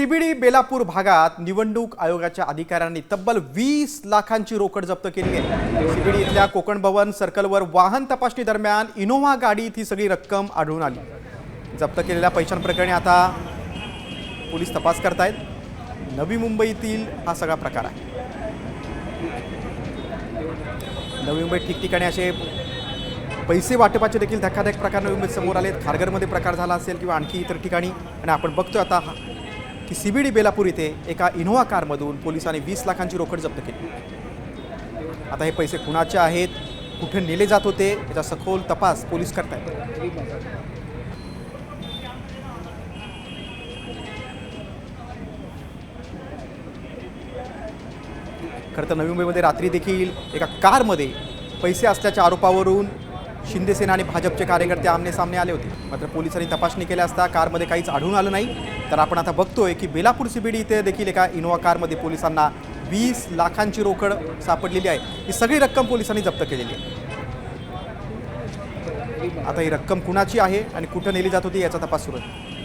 CBD Belapur भागात निवडणूक आयोगाच्या अधिकाऱ्यांनी तब्बल वीस लाखांची रोकड जप्त केली आहे. सीबीडी इथल्या कोकण भवन सर्कलवर वाहन तपासणी दरम्यान इनोव्हा गाडीत ही सगळी रक्कम आढळून आली. जप्त केलेल्या पैशांप्रकरणी आता पोलीस तपास करतायत. नवी मुंबईतील हा सगळा प्रकार आहे. नवी मुंबईत ठिकठिकाणी असे पैसे वाटपाचे देखील धक्कादायक प्रकार नवी मुंबईत समोर आले खारघरमध्ये प्रकार झाला असेल किंवा आणखी इतर ठिकाणी. आणि आपण बघतोय आता हा- की सीबीडी बेलापूर इथे एका इनोव्हा कारमधून पोलिसांनी वीस लाखांची रोकड जप्त केली. आता हे पैसे कुणाचे आहेत? कुठे नेले जात होते? याचा सखोल तपास पोलीस करतायत. खरं तर नवी मुंबईमध्ये रात्री देखील एका कारमध्ये पैसे असल्याच्या आरोपावरून शिंदेसेना आणि भाजपचे कार्यकर्ते आमने सामने आले होते. मात्र पोलिसांनी तपासणी केल्या असता कारमध्ये काहीच आढळून आलं नाही. तर आपण आता बघतोय की बेलापूर सीबीडी इथे देखील एका इनोव्हा कारमध्ये पोलिसांना वीस लाखांची रोकड सापडलेली आहे. ही सगळी रक्कम पोलिसांनी जप्त केलेली आहे. आता ही रक्कम कुणाची आहे आणि कुठं नेली जात होती याचा तपास सुरू आहे.